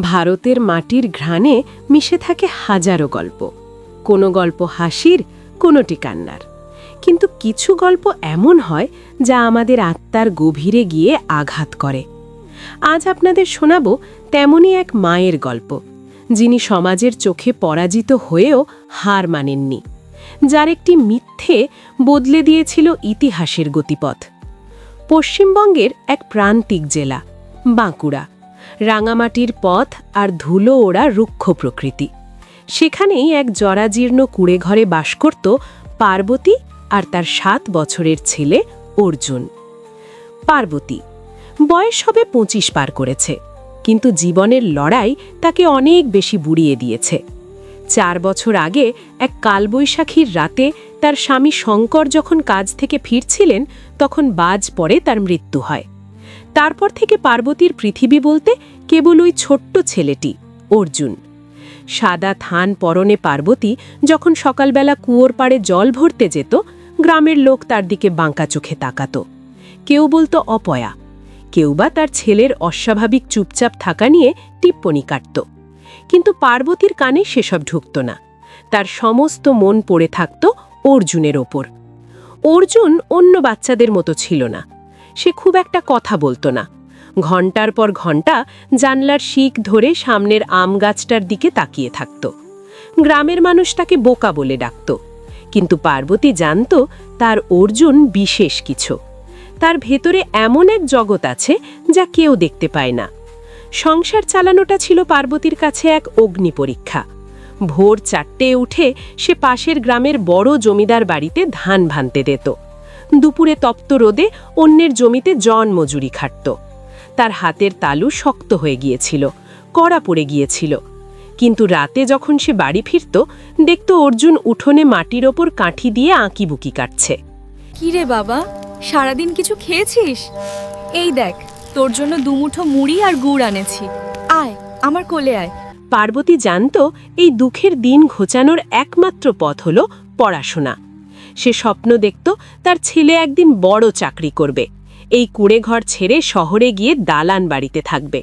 ভারতের মাটির ঘ্রাণে মিশে থাকে হাজারো গল্প। কোনো গল্প হাসির, কোনোটি কান্নার। কিন্তু কিছু গল্প এমন হয় যা আমাদের আত্মার গভীরে গিয়ে আঘাত করে। আজ আপনাদের শোনাব তেমনই এক মায়ের গল্প, যিনি সমাজের চোখে পরাজিত হয়েও হার মানেননি, যার একটি মিথ্যে বদলে দিয়েছিল ইতিহাসের গতিপথ। পশ্চিমবঙ্গের এক প্রান্তিক জেলা, বাঁকুড়া। রাঙামাটির পথ আর ধুলো ওড়া রুক্ষ প্রকৃতি। সেখানেই এক জরাজীর্ণ কুড়ে ঘরে বাস করত পার্বতী আর তার সাত বছরের ছেলে অর্জুন। পার্বতী, বয়স হবে পঁচিশ পার করেছে, কিন্তু জীবনের লড়াই তাকে অনেক বেশি বুড়িয়ে দিয়েছে। চার বছর আগে এক কালবৈশাখীর রাতে তার স্বামী শঙ্কর যখন কাজ থেকে ফিরছিলেন, তখন বাজ পড়ে তার মৃত্যু হয়। তারপর থেকে পার্বতীর পৃথিবী বলতে কেবল ওই ছোট্ট ছেলেটি, অর্জুন। সাদা থান পরনে পার্বতী যখন সকালবেলা কুয়োর পাড়ে জল ভরতে যেত, গ্রামের লোক তার দিকে বাঁকা চোখে তাকাত। কেউ বলতো অপয়া, কেউ বা তার ছেলের অস্বাভাবিক চুপচাপ থাকা নিয়ে টিপ্পনি কাটত। কিন্তু পার্বতীর কানে সেসব ঢুকত না। তার সমস্ত মন পড়ে থাকত অর্জুনের ওপর। অর্জুন অন্য বাচ্চাদের মতো ছিল না। সে খুব একটা কথা বলতো না। ঘণ্টার পর ঘণ্টা জানলার শিক ধরে সামনের আম গাছটার দিকে তাকিয়ে থাকত। গ্রামের মানুষ তাকে বোকা বলে ডাকত। কিন্তু পার্বতী জানত তার অর্জুন বিশেষ কিছু। তার ভেতরে এমন এক জগৎ আছে যা কেউ দেখতে পায় না। সংসার চালানোটা ছিল পার্বতীর কাছে এক অগ্নি পরীক্ষা। ভোর চারটে উঠে সে পাশের গ্রামের বড় জমিদার বাড়িতে ধান ভানতে দিত। দুপুরে তপ্ত রোদে অন্যের জমিতে জন মজুরি খাটত। তার হাতের তালু শক্ত হয়ে গিয়েছিল কড়া পড়ে গিয়েছিল। কিন্তু রাতে যখন সে বাড়ি ফিরত দেখত অর্জুন উঠোনে মাটির ওপর কাঠি দিয়ে আঁকিবুকি কাটছে। কি রে বাবা সারাদিন কিছু খেয়েছিস? এই দেখ তোর জন্য দুমুঠো মুড়ি আর গুড় আনেছি। আয় আমার কোলে আয়। পার্বতী জানত এই দুঃখের দিন ঘোচানোর একমাত্র পথ হল পড়াশোনা। সে স্বপ্ন দেখত তার ছেলে একদিন বড় চাকরি করবে। এই কুড়ে ঘর ছেড়ে শহরে গিয়ে দালান বাড়িতে থাকবে।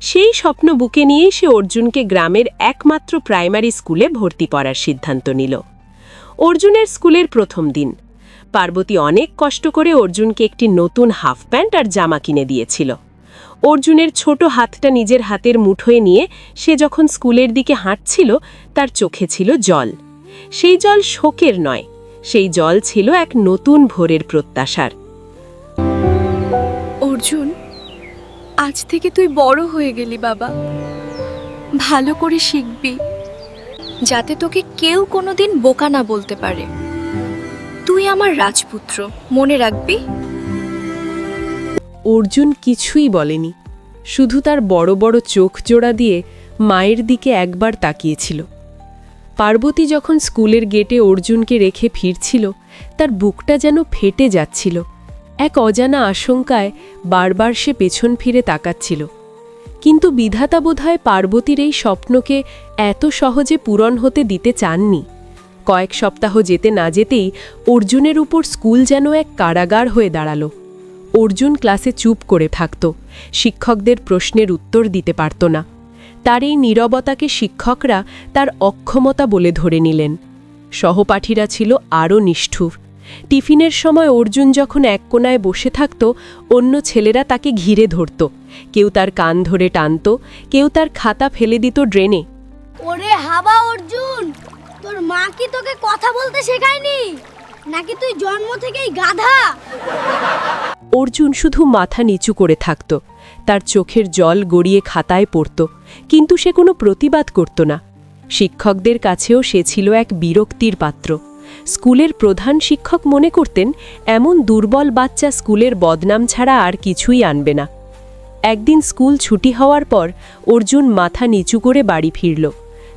সেই স্বপ্ন বুকে নিয়েই সে অর্জুনকে গ্রামের একমাত্র প্রাইমারি স্কুলে ভর্তি করার সিদ্ধান্ত নিল। অর্জুনের স্কুলের প্রথম দিন। পার্বতী অনেক কষ্ট করে অর্জুনকে একটি নতুন হাফ প্যান্ট আর জামা কিনে দিয়েছিল। অর্জুনের ছোট হাতটা নিজের হাতের মুঠোয় নিয়ে সে যখন স্কুলের দিকে হাঁটছিল, তার চোখে ছিল জল। সেই জল শোকের নয় সেই জল ছিল এক নতুন ভোরের প্রত্যাশার। অর্জুন আজ থেকে তুই বড় হয়ে গেলি বাবা। ভালো করে শিখবি যাতে তোকে কেউ কোনোদিন বোকা না বলতে পারে। তুই আমার রাজপুত্র মনে রাখবি? অর্জুন কিছুই বলেনি শুধু তার বড় বড় চোখ জোড়া দিয়ে মায়ের দিকে একবার তাকিয়েছিল। পার্বতী যখন স্কুলের গেটে অর্জুনকে রেখে ফিরছিল, তার বুকটা যেন ফেটে যাচ্ছিল। এক অজানা আশঙ্কায় বারবার সে পেছন ফিরে তাকাচ্ছিল। কিন্তু বিধাতা বোধহয় পার্বতীর এই স্বপ্নকে এত সহজে পূরণ হতে দিতে চাননি। কয়েক সপ্তাহ যেতে না যেতেই অর্জুনের উপর স্কুল যেন এক কারাগার হয়ে দাঁড়াল। অর্জুন ক্লাসে চুপ করে থাকত, শিক্ষকদের প্রশ্নের উত্তর দিতে পারত না। তার এই নীরবতাকে শিক্ষকরা তার অক্ষমতা বলে ধরে নিলেন। সহপাঠীরা ছিল আরও নিষ্ঠুর। টিফিনের সময় অর্জুন যখন এক কোনায় বসে থাকত অন্য ছেলেরা তাকে ঘিরে ধরত। কেউ তার কান ধরে টানত কেউ তার খাতা ফেলে দিত ড্রেনে। ওরে হাবা অর্জুন তোর মা কি তোকে কথা বলতে শেখায়নি? নাকি তুই জন্ম থেকেই গাধা? অর্জুন শুধু মাথা নিচু করে থাকত। তার চোখের জল গড়িয়ে খাতায় পড়ত। কিন্তু সে কোনো প্রতিবাদ করত না। শিক্ষকদের কাছেও সে ছিল এক বিরক্তির পাত্র। স্কুলের প্রধান শিক্ষক মনে করতেন, এমন দুর্বল বাচ্চা স্কুলের বদনাম ছাড়া আর কিছুই আনবে না। একদিন স্কুল ছুটি হওয়ার পর অর্জুন মাথা নিচু করে বাড়ি ফিরল।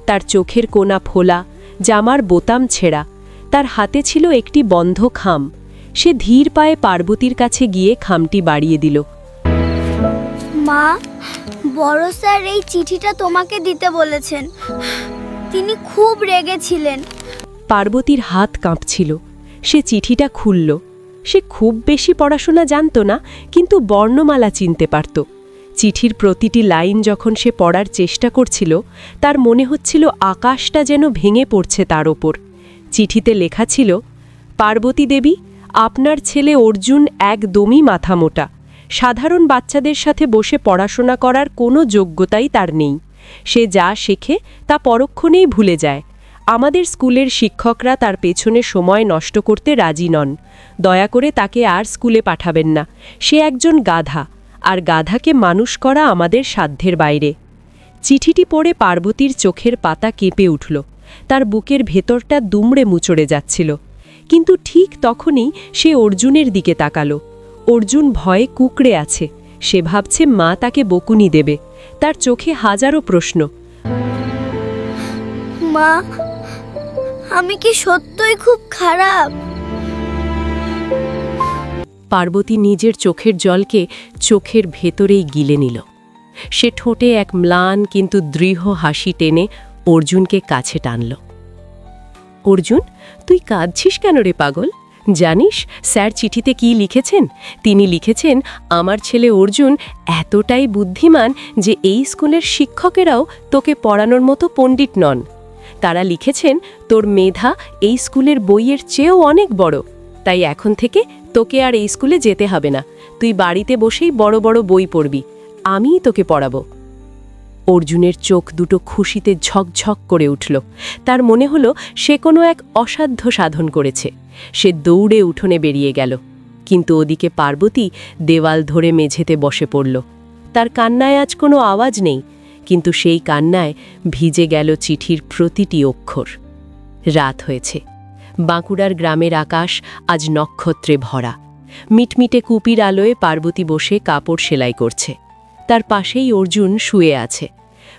তার চোখের কোনা ফোলা, জামার বোতাম ছেঁড়া, তার হাতে ছিল একটি বন্ধ খাম। সে ধীর পায়ে পার্বতীর কাছে গিয়ে খামটি বাড়িয়ে দিল। মা বড় স্যার এই চিঠিটা তোমাকে দিতে বলেছেন। তিনি খুব রেগেছিলেন পার্বতীর হাত কাঁপছিল। সে চিঠিটা খুলল। সে খুব বেশি পড়াশোনা জানত না, কিন্তু বর্ণমালা চিনতে পারত। চিঠির প্রতিটি লাইন যখন সে পড়ার চেষ্টা করছিল, তার মনে হচ্ছিল আকাশটা যেন ভেঙে পড়ছে তার ওপর। চিঠিতে লেখা ছিল, পার্বতী দেবী, আপনার ছেলে অর্জুন একদমই মাথা মোটা। সাধারণ বাচ্চাদের সাথে বসে পড়াশোনা করার কোনো যোগ্যতাই তার নেই। সে যা শেখে, তা পরক্ষণেই ভুলে যায়। আমাদের স্কুলের শিক্ষকরা তার পেছনে সময় নষ্ট করতে রাজি নন। দয়া করে তাকে আর স্কুলে পাঠাবেন না। সে একজন গাধা, আর গাধাকে মানুষ করা আমাদের সাধ্যের বাইরে। চিঠিটি পড়ে পার্বতীর চোখের পাতা কেঁপে উঠল। তার বুকের ভেতরটা দুমড়ে মুচড়ে যাচ্ছিল। কিন্তু ঠিক তখনই সে অর্জুনের দিকে তাকালো। অর্জুন ভয়ে কুকড়ে আছে। সে ভাবছে মা তাকে বকুনি দেবে। তার চোখে হাজারো প্রশ্ন। মা আমি কি সত্যই খুব খারাপ? পার্বতী নিজের চোখের জলকে চোখের ভেতরেই গিলে নিল। সে ঠোঁটে এক ম্লান কিন্তু দৃঢ় হাসি টেনে অর্জুনকে কাছে টানল। অর্জুন তুই কাঁদছিস কেন রে পাগল? জানিস স্যার চিঠিতে কি লিখেছেন? তিনি লিখেছেন, আমার ছেলে অর্জুন এতটাই বুদ্ধিমান যে এই স্কুলের শিক্ষকেরাও তোকে পড়ানোর মতো পণ্ডিত নন। তারা লিখেছেন, তোর মেধা এই স্কুলের বইয়ের চেয়েও অনেক বড়। তাই এখন থেকে তোকে আর এই স্কুলে যেতে হবে না। তুই বাড়িতে বসেই বড় বড় বই পড়বি। আমিই তোকে পড়াবো। অর্জুনের চোখ দুটো খুশিতে ঝকঝক করে উঠল। তার মনে হলো সে কোনো এক অসাধ্য সাধন করেছে। সে দৌড়ে উঠোনে বেরিয়ে গেল। কিন্তু ওদিকে পার্বতী দেওয়াল ধরে মেঝেতে বসে পড়ল। তার কান্নায় আজ কোনো আওয়াজ নেই, কিন্তু সেই কান্নায় ভিজে গেল চিঠির প্রতিটি অক্ষর। রাত হয়েছে। বাঁকুড়ার গ্রামের আকাশ আজ নক্ষত্রে ভরা। মিটমিটে কুপির আলোয় পার্বতী বসে কাপড় সেলাই করছে। তার পাশেই অর্জুন শুয়ে আছে।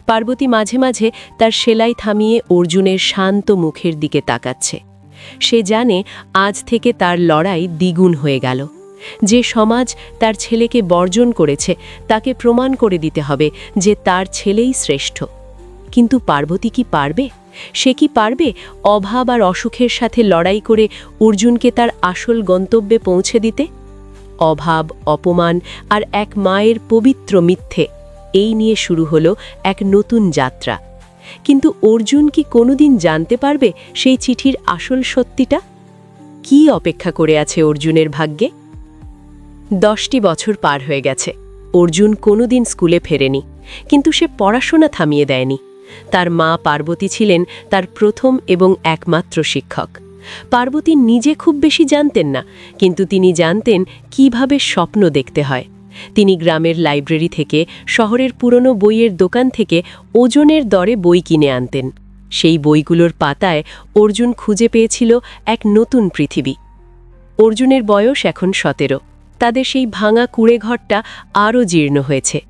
পার্বতী মাঝে মাঝে তার সেলাই থামিয়ে অর্জুনের শান্ত মুখের দিকে তাকাচ্ছে। সে জানে আজ থেকে তার লড়াই দ্বিগুণ হয়ে গেল। যে সমাজ তার ছেলেকে বর্জন করেছে, তাকে প্রমাণ করে দিতে হবে যে তার ছেলেই শ্রেষ্ঠ। কিন্তু পার্বতী কি পারবে? সে কি পারবে অভাব আর অসুখের সাথে লড়াই করে অর্জুনকে তার আসল গন্তব্যে পৌঁছে দিতে? অভাব, অপমান আর এক মায়ের পবিত্র মিথ্যে এই নিয়ে শুরু হলো এক নতুন যাত্রা। কিন্তু অর্জুন কি কোনোদিন জানতে পারবে সেই চিঠির আসল সত্যিটা? কি অপেক্ষা করে আছে অর্জুনের ভাগ্যে? দশটি বছর পার হয়ে গেছে। অর্জুন কোনোদিন স্কুলে ফেরেনি, কিন্তু সে পড়াশোনা থামিয়ে দেয়নি। তার মা পার্বতী ছিলেন তার প্রথম এবং একমাত্র শিক্ষক। পার্বতী নিজে খুব বেশি জানতেন না, কিন্তু তিনি জানতেন কীভাবে স্বপ্ন দেখতে হয়। তিনি গ্রামের লাইব্রেরি থেকে শহরের পুরনো বইয়ের দোকান থেকে ওজনের দরে বই কিনে আনতেন। সেই বইগুলোর পাতায় অর্জুন খুঁজে পেয়েছিল এক নতুন পৃথিবী। অর্জুনের বয়স এখন সতেরো। তাদের সেই ভাঙা কুড়ে ঘরটা আরও জীর্ণ হয়েছে।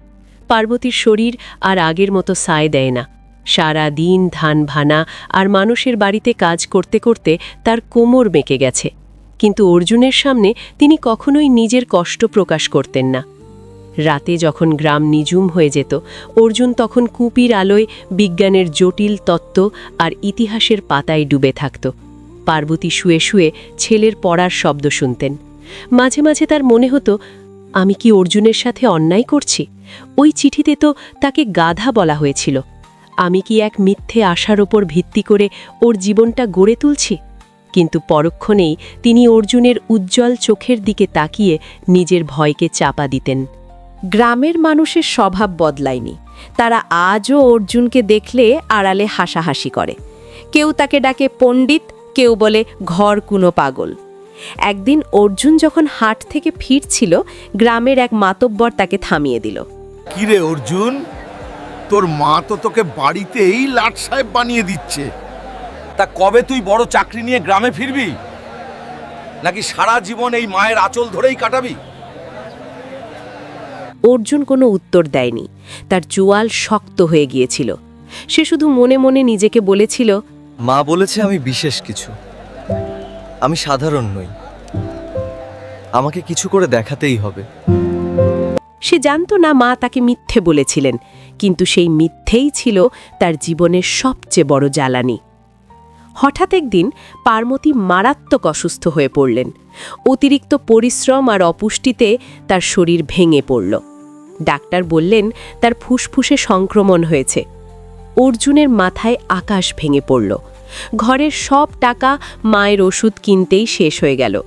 পার্বতীর শরীর আর আগের মতো সায় দেয় না। সারা দিন ধান ভানা আর মানুষের বাড়িতে কাজ করতে করতে তার কোমর বেঁকে গেছে। কিন্তু অর্জুনের সামনে তিনি কখনোই নিজের কষ্ট প্রকাশ করতেন না। রাতে যখন গ্রাম নিঝুম হয়ে যেত, অর্জুন তখন কুপির আলোয় বিজ্ঞানের জটিল তত্ত্ব আর ইতিহাসের পাতায় ডুবে থাকত। পার্বতী শুয়ে শুয়ে ছেলের পড়ার শব্দ শুনতেন। মাঝে মাঝে তার মনে হতো, আমি কি অর্জুনের সাথে অন্যায় করছি? ওই চিঠিতে তো তাকে গাধা বলা হয়েছিল। আমি কি এক মিথ্যে আশার ওপর ভিত্তি করে ওর জীবনটা গড়ে তুলছি? কিন্তু পরক্ষণেই তিনি অর্জুনের উজ্জ্বল চোখের দিকে তাকিয়ে নিজের ভয়কে চাপা দিতেন। গ্রামের মানুষের স্বভাব বদলায়নি। তারা আজও অর্জুনকে দেখলে আড়ালে হাসাহাসি করে। কেউ তাকে ডাকে পণ্ডিত, কেউ বলে ঘর কুনো পাগল। একদিন অর্জুন যখন হাট থেকে ফিরছিল, গ্রামের এক মাতব্বর তাকে থামিয়ে দিল। কিরে অর্জুন? তোর মা তো তোকে বাড়িতেই লাট সাহেব বানিয়ে দিচ্ছে। তা কবে তুই বড় চাকরি নিয়ে গ্রামে ফিরবি? নাকি সারা জীবন এই মায়ের আঁচল ধরেই কাটাবি? অর্জুন কোনো উত্তর দেয়নি। তার জোয়াল শক্ত হয়ে গিয়েছিল। সে শুধু মনে মনে নিজেকে বলেছিল মা বলেছে আমি বিশেষ কিছু। আমি সাধারণ নই। আমাকে কিছু করে দেখাতেই হবে। সে জানত না মা তাকে মিথ্যে বলেছিলেন কিন্তু সেই মিথ্যেই ছিল তার জীবনের সবচেয়ে বড় জ্বালানি। হঠাৎ একদিন পার্বতী মারাত্মক অসুস্থ হয়ে পড়লেন। অতিরিক্ত পরিশ্রম আর অপুষ্টিতে তার শরীর ভেঙে পড়ল। ডাক্তার বললেন, তার ফুসফুসে সংক্রমণ হয়েছে। অর্জুনের মাথায় আকাশ ভেঙে পড়ল। ঘরের সব টাকা মায়ের ওষুধ কিনতেই শেষ হয়ে গেল।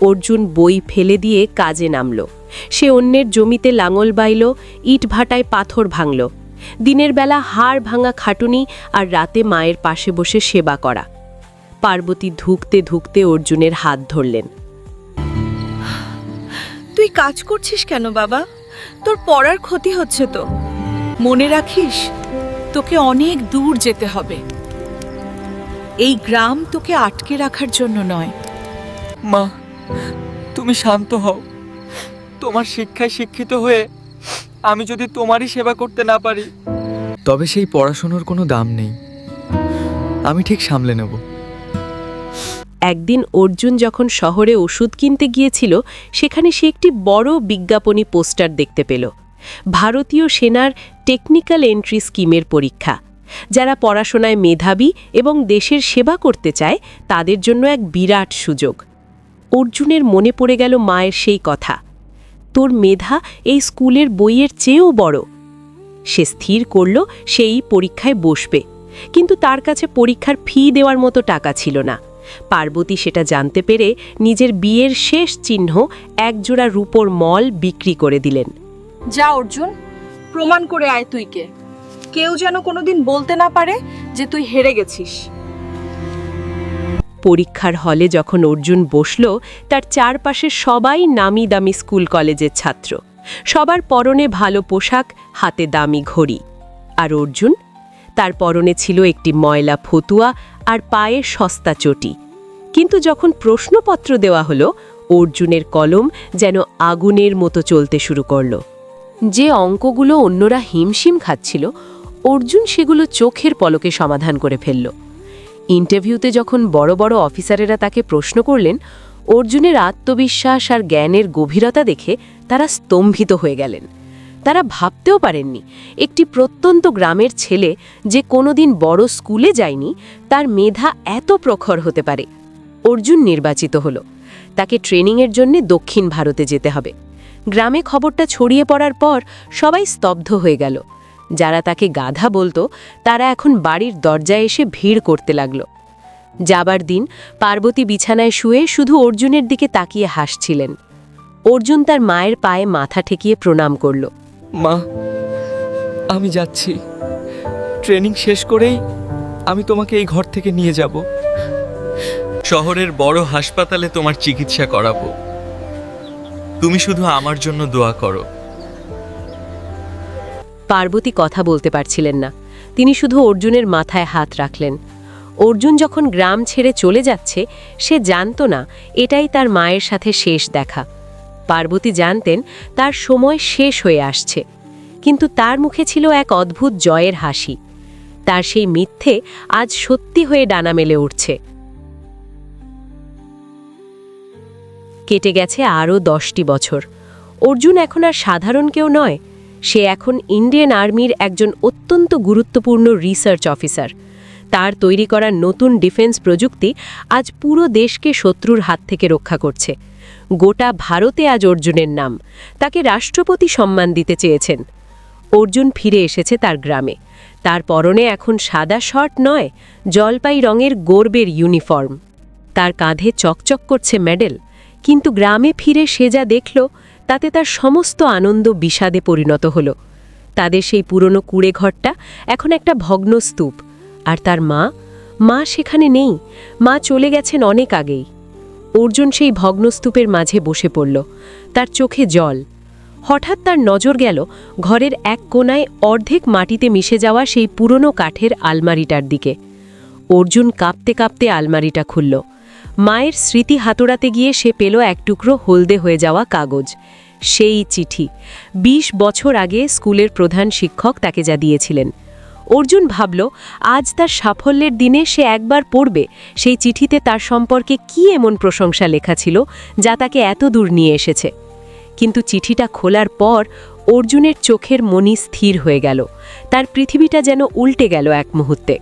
অর্জুন বই ফেলে দিয়ে কাজে নামল। সে অন্যের জমিতে লাঙল বাইল, ইট ভাটায় পাথর ভাঙল। দিনের বেলা হাড় ভাঙা খাটুনি আর রাতে মায়ের পাশে বসে সেবা করা। পার্বতী ধুকতে ধুকতে অর্জুনের হাত ধরলেন। তুই কাজ করছিস কেন বাবা? তোর পড়ার ক্ষতি হচ্ছে তো। মনে রাখিস তোকে অনেক দূর যেতে হবে। এই গ্রাম তোকে আটকে রাখার জন্য নয়। মা তুমি শান্ত হও। তোমার শিক্ষায় শিক্ষিত হয়ে আমি যদি তোমারই সেবা করতে না পারি। তবে সেই পড়াশোনার কোনো দাম নেই। আমি ঠিক সামলে নেব। একদিন অর্জুন যখন শহরে ওষুধ কিনতে গিয়েছিল, সেখানে সে একটি বড় বিজ্ঞাপনী পোস্টার দেখতে পেল। ভারতীয় সেনার টেকনিক্যাল এন্ট্রি স্কিমের পরীক্ষা। যারা পড়াশোনায় মেধাবী এবং দেশের সেবা করতে চায়, তাদের জন্য এক বিরাট সুযোগ। অর্জুনের মনে পড়ে গেল মায়ের সেই কথা। তোর মেধা এই স্কুলের বইয়ের চেয়েও বড়। সে স্থির করল, সেই পরীক্ষায় বসবে। কিন্তু তার কাছে পরীক্ষার ফি দেওয়ার মতো টাকা ছিল না। পার্বতী সেটা জানতে পেরে নিজের বিয়ের শেষ চিহ্ন একজোড়া রূপোর মল বিক্রি করে দিলেন। যা অর্জুন প্রমাণ করে আয় তুই কে কেউ যেন কোনোদিন বলতে না পারে যে তুই হেরে গেছিস। পরীক্ষার হলে যখন অর্জুন বসল তার চারপাশে সবাই নামি দামি স্কুল কলেজের ছাত্র। সবার পরনে ভালো পোশাক হাতে দামি ঘড়ি। আর অর্জুন তার পরনে ছিল একটি ময়লা ফতুয়া আর পায়ে সস্তা চটি। কিন্তু যখন প্রশ্নপত্র দেওয়া হলো, অর্জুনের কলম যেন আগুনের মতো চলতে শুরু করল। যে অঙ্কগুলো অন্যরা হিমশিম খাচ্ছিল, অর্জুন সেগুলো চোখের পলকে সমাধান করে ফেলল। ইন্টারভিউতে যখন বড় বড় অফিসারেরা তাকে প্রশ্ন করলেন, অর্জুনের আত্মবিশ্বাস আর জ্ঞানের গভীরতা দেখে তারা স্তম্ভিত হয়ে গেলেন। তারা ভাবতেও পারেননি, একটি প্রত্যন্ত গ্রামের ছেলে যে কোনোদিন বড় স্কুলে যায়নি, তার মেধা এত প্রখর হতে পারে। অর্জুন নির্বাচিত হল। তাকে ট্রেনিংয়ের জন্য দক্ষিণ ভারতে যেতে হবে। গ্রামে খবরটা ছড়িয়ে পড়ার পর সবাই স্তব্ধ হয়ে গেল। যারা তাকে গাধা বলতো, তারা এখন বাড়ির দরজায় এসে ভিড় করতে লাগল। যাবার দিন পার্বতী বিছানায় শুয়ে শুধু অর্জুনের দিকে তাকিয়ে হাসছিলেন। অর্জুন তার মায়ের পায়ে মাথা ঠেকিয়ে প্রণাম করল। মা, আমি যাচ্ছি। ট্রেনিং শেষ করেই আমি তোমাকে এই ঘর থেকে নিয়ে যাব। শহরের বড় হাসপাতালে তোমার চিকিৎসা করাবো। তুমি শুধু আমার জন্য দোয়া করো। পার্বতী কথা বলতে পারছিলেন না। তিনি শুধু অর্জুনের মাথায় হাত রাখলেন। অর্জুন যখন গ্রাম ছেড়ে চলে যাচ্ছে, সে জানত না, এটাই তার মায়ের সাথে শেষ দেখা। পার্বতী জানতেন তার সময় শেষ হয়ে আসছে। কিন্তু তার মুখে ছিল এক অদ্ভুত জয়ের হাসি। তার সেই মিথ্যে আজ সত্যি হয়ে ডানা মেলে উঠছে। কেটে গেছে আরও দশটি বছর। অর্জুন এখন আর সাধারণ কেউ নয়, সে এখন ইন্ডিয়ান আর্মির একজন অত্যন্ত গুরুত্বপূর্ণ রিসার্চ অফিসার। তার তৈরি করা নতুন ডিফেন্স প্রযুক্তি আজ পুরো দেশকে শত্রুর হাত থেকে রক্ষা করছে। গোটা ভারতে আজ অর্জুনের নাম। তাকে রাষ্ট্রপতি সম্মান দিতে চেয়েছেন। অর্জুন ফিরে এসেছে তার গ্রামে। তার পরনে এখন সাদা শর্ট নয়, জলপাই রঙের গর্বের ইউনিফর্ম। তার কাঁধে চকচক করছে মেডেল, কিন্তু গ্রামে ফিরে সে যা দেখল, তাতে তার সমস্ত আনন্দ বিষাদে পরিণত হল। তাদের সেই পুরনো কুড়ে ঘরটা এখন একটা ভগ্ন স্তূপ আর তার মা? মা সেখানে নেই। মা চলে গেছেন অনেক আগেই। অর্জুন সেই ভগ্নস্তূপের মাঝে বসে পড়ল। তার চোখে জল। হঠাৎ তার নজর গেল ঘরের এক কোনায় অর্ধেক মাটিতে মিশে যাওয়া সেই পুরনো কাঠের আলমারিটার দিকে। অর্জুন কাঁপতে কাঁপতে আলমারিটা খুলল। মায়ের স্মৃতি হাতড়াতে গিয়ে সে পেল এক টুকরো হলদে হয়ে যাওয়া কাগজ। সেই চিঠি। ২০ বছর আগে স্কুলের প্রধান শিক্ষক তাকে যা দিয়েছিলেন। অর্জুন ভাবল, আজ তার সাফল্যের দিনে সে একবার পড়বে। সেই চিঠিতে তার সম্পর্কে কি এমন প্রশংসা লেখা ছিল যা তাকে এত দূর নিয়ে এসেছে? কিন্তু চিঠিটা খোলার পর অর্জুনের চোখের মনি স্থির হয়ে গেল। তার পৃথিবীটা যেন উল্টে গেল এক মুহূর্তে।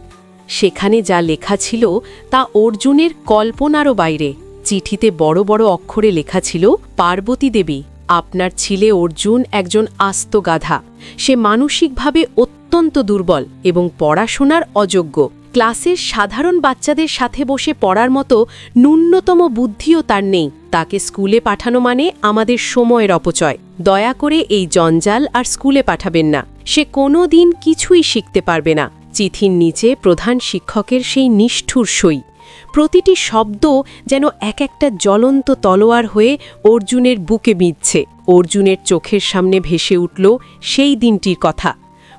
সেখানে যা লেখা ছিল তা অর্জুনের কল্পনারও বাইরে। চিঠিতে বড় বড় অক্ষরে লেখা ছিল, পার্বতী দেবী, আপনার ছেলে অর্জুন একজন আস্ত গাধা। সে মানসিকভাবে অত্যন্ত দুর্বল এবং পড়াশোনার অযোগ্য। ক্লাসের সাধারণ বাচ্চাদের সাথে বসে পড়ার মতো ন্যূনতম বুদ্ধিও তার নেই। তাকে স্কুলে পাঠানো মানে আমাদের সময়ের অপচয়। দয়া করে এই জঞ্জাল আর স্কুলে পাঠাবেন না। সে কোনো দিন কিছুই শিখতে পারবে না। চিঠির নিচে প্রধান শিক্ষকের সেই নিষ্ঠুর সই। প্রতিটি শব্দ যেন এক একটা জ্বলন্ত তলোয়ার হয়ে অর্জুনের বুকে বিঁধছে অর্জুনের চোখের সামনে ভেসে উঠল সেই দিনটির কথা।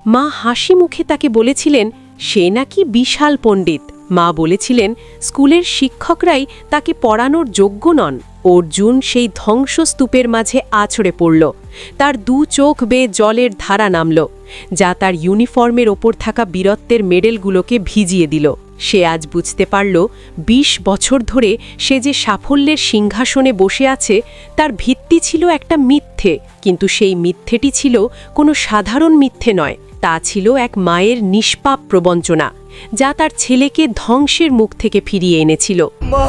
মা হাসি মুখে তাকে বলেছিলেন, সে নাকি বিশাল পণ্ডিত। মা বলেছিলেন, স্কুলের শিক্ষকরাই তাকে পড়ানোর যোগ্য নন। অর্জুন সেই ধ্বংসস্তূপের মাঝে আছড়ে পড়ল। তার দু চোখ বেয়ে জলের ধারা নামল, যা তার ইউনিফর্মের ওপর থাকা বীরত্বের মেডেলগুলোকে ভিজিয়ে দিল। সে আজ বুঝতে পারল ২০ বছর ধরে সে যে সাফল্যের সিংহাসনে বসে আছে, তার ভিত্তি ছিল একটা মিথ্যে। কিন্তু সেই মিথ্যেটি ছিল কোনো সাধারণ মিথ্যে নয়। তা ছিল এক মায়ের নিষ্পাপ প্রবঞ্চনা, যা তার ছেলেকে ধ্বংসের মুখ থেকে ফিরিয়ে এনেছিল। মা,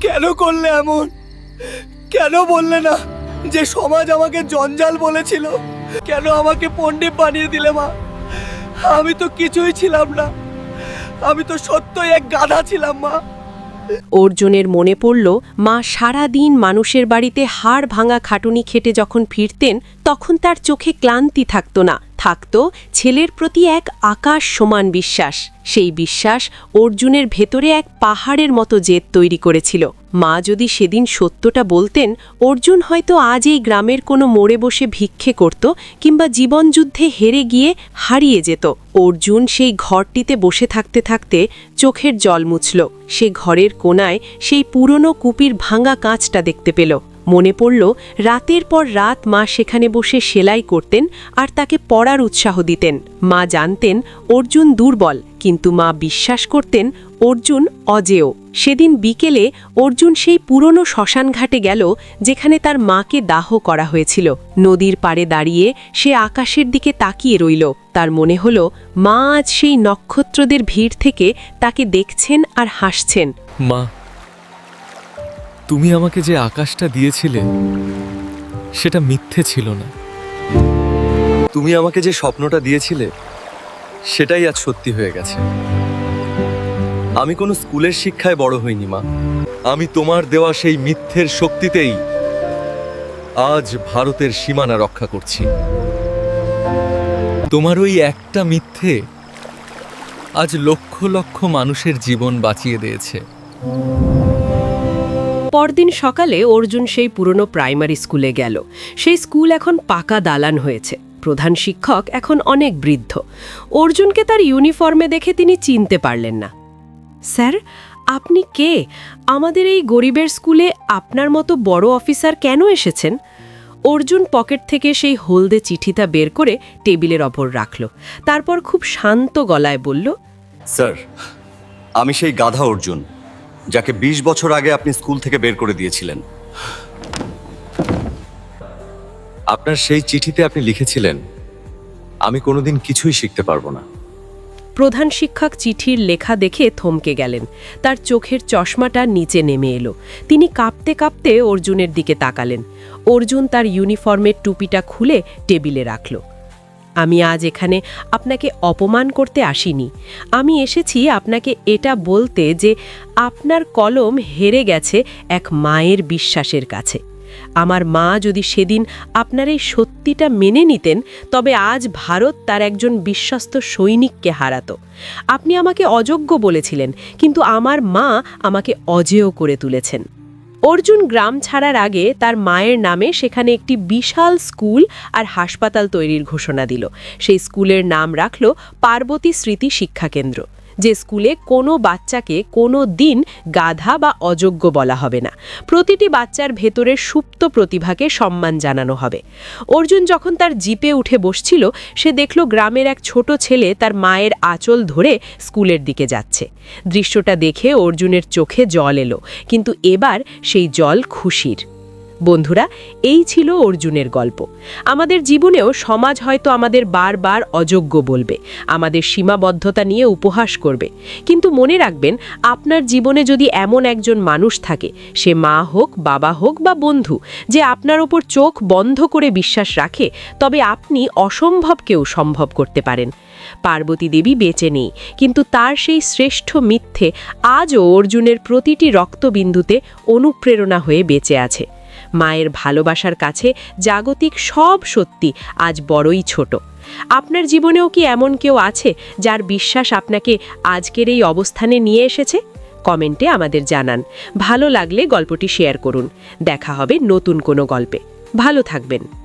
কেন করলে এমন? কেন বললে না যে সমাজ আমাকে জঞ্জাল বলেছিল? কেন আমাকে পণ্ডিত বানিয়ে দিলে মা? আমি তো কিছুই ছিলাম না। আমি তো সত্যই এক গাধা ছিলাম মা। অর্জুনের মনে পড়ল, মা সারা দিন মানুষের বাড়িতে হাড় ভাঙা খাটুনি খেটে যখন ফিরতেন, তখন তার চোখে ক্লান্তি থাকত না। থাকত ছেলের প্রতি এক আকাশ সমান বিশ্বাস। সেই বিশ্বাস অর্জুনের ভেতরে এক পাহাড়ের মতো জেদ তৈরি করেছিল। মা যদি সেদিন সত্যটা বলতেন, অর্জুন হয়তো আজ এই গ্রামের কোনো মোড়ে বসে ভিক্ষে করত কিংবা জীবনযুদ্ধে হেরে গিয়ে হারিয়ে যেত। অর্জুন সেই ঘরটিতে বসে থাকতে থাকতে চোখের জল মুছল। সে ঘরের কোনায় সেই পুরনো কুপির ভাঙা কাঁচটা দেখতে পেল। মনে পড়ল, রাতের পর রাত মা সেখানে বসে সেলাই করতেন আর তাকে পড়ার উৎসাহ দিতেন। মা জানতেন, অর্জুন দুর্বল, কিন্তু মা বিশ্বাস করতেন, অর্জুন অজেয়। সেদিন বিকেলে অর্জুন সেই পুরনো শ্মশানঘাটে গেল, যেখানে তার মাকে দাহ করা হয়েছিল। নদীর পাড়ে দাঁড়িয়ে সে আকাশের দিকে তাকিয়ে রইল। তার মনে হল, মা আজ সেই নক্ষত্রদের ভিড় থেকে তাকে দেখছেন আর হাসছেন। মা তুমি আমাকে যে আকাশটা দিয়েছিলে, সেটা মিথ্যে ছিল না। তুমি আমাকে যে স্বপ্নটা দিয়েছিলে, সেটাই আজ সত্যি হয়ে গেছে। আমি কোনো স্কুলের শিক্ষায় বড় হইনি, মা। আমি তোমার দেওয়া সেই মিথ্যের শক্তিতেই আজ ভারতের সীমানা রক্ষা করছি। তোমার ওই একটা মিথ্যে আজ লক্ষ লক্ষ মানুষের জীবন বাঁচিয়ে দিয়েছে। পরদিন সকালে অর্জুন সেই পুরনো প্রাইমারি স্কুলে গেল। সেই স্কুল এখন পাকা দালান হয়েছে। প্রধান শিক্ষক এখন অনেক বৃদ্ধ। অর্জুনকে তার ইউনিফর্মে দেখে তিনি চিনতে পারলেন না। স্যার, আপনি কে? আমাদের এই গরিবের স্কুলে আপনার মতো বড় অফিসার কেন এসেছেন? অর্জুন পকেট থেকে সেই হলদে চিঠিটা বের করে টেবিলের ওপর রাখল। তারপর খুব শান্ত গলায় বলল, স্যার, আমি সেই গাধা অর্জুন। যাকে ২০ বছর আগে আপনি স্কুল থেকে বের করে দিয়েছিলেন। আপনার সেই চিঠিতে আপনি লিখেছিলেন, আমি কোনোদিন কিছুই শিখতে পারব না। প্রধান শিক্ষক চিঠির লেখা দেখে থমকে গেলেন। তার চোখের চশমাটা নিচে নেমে এলো। তিনি কাঁপতে কাঁপতে অর্জুনের দিকে তাকালেন। অর্জুন তার ইউনিফর্মের টুপিটা খুলে টেবিলে রাখল। আমি আজ এখানে আপনাকে অপমান করতে আসিনি। আমি এসেছি আপনাকে এটা বলতে যে আপনার কলম হেরে গেছে এক মায়ের বিশ্বাসের কাছে। আমার মা যদি সেদিন আপনার এই সত্যিটা মেনে নিতেন, তবে আজ ভারত তার একজন বিশ্বস্ত সৈনিককে হারাতো। আপনি আমাকে অযোগ্য বলেছিলেন, কিন্তু আমার মা আমাকে অজেয় করে তুলেছেন। অর্জুন গ্রাম ছাড়ার আগে তার মায়ের নামে সেখানে একটি বিশাল স্কুল আর হাসপাতাল তৈরির ঘোষণা দিল। সেই স্কুলের নাম রাখল পার্বতী স্মৃতি শিক্ষা কেন্দ্র। যে স্কুলে কোনো বাচ্চাকে কোনো দিন গাধা বা অযোগ্য বলা হবে না। প্রতিটি বাচ্চার ভেতরের সুপ্ত প্রতিভাকে সম্মান জানানো হবে। অর্জুন যখন তার জিপে উঠে বসছিল, সে দেখল গ্রামের এক ছোট ছেলে তার মায়ের আঁচল ধরে স্কুলের দিকে যাচ্ছে। দৃশ্যটা দেখে অর্জুনের চোখে জল এলো, কিন্তু এবার সেই জল খুশির। বন্ধুরা, এই ছিল অর্জুনের গল্প। আমাদের জীবনেও সমাজ হয়তো আমাদের বারবার অযোগ্য বলবে, আমাদের সীমাবদ্ধতা নিয়ে উপহাস করবে। কিন্তু মনে রাখবেন, আপনার জীবনে যদি এমন একজন মানুষ থাকে, সে মা হোক, বাবা হোক বা বন্ধু, যে আপনার ওপর চোখ বন্ধ করে বিশ্বাস রাখে, তবে আপনি অসম্ভবকেও সম্ভব করতে পারেন। পার্বতী দেবী বেঁচে নেই, কিন্তু তার সেই শ্রেষ্ঠ মিথ্যে আজও অর্জুনের প্রতিটি রক্তবিন্দুতে অনুপ্রেরণা হয়ে বেঁচে আছে। মায়ের ভালোবাসার কাছে জাগতিক সব সত্যি আজ বড়ই ছোট। আপনার জীবনেও কি এমন কেউ আছে যার বিশ্বাস আপনাকে আজকের এই অবস্থানে নিয়ে এসেছে? কমেন্টে আমাদের জানান। ভালো লাগলে গল্পটি শেয়ার করুন। দেখা হবে নতুন কোনো গল্পে। ভালো থাকবেন।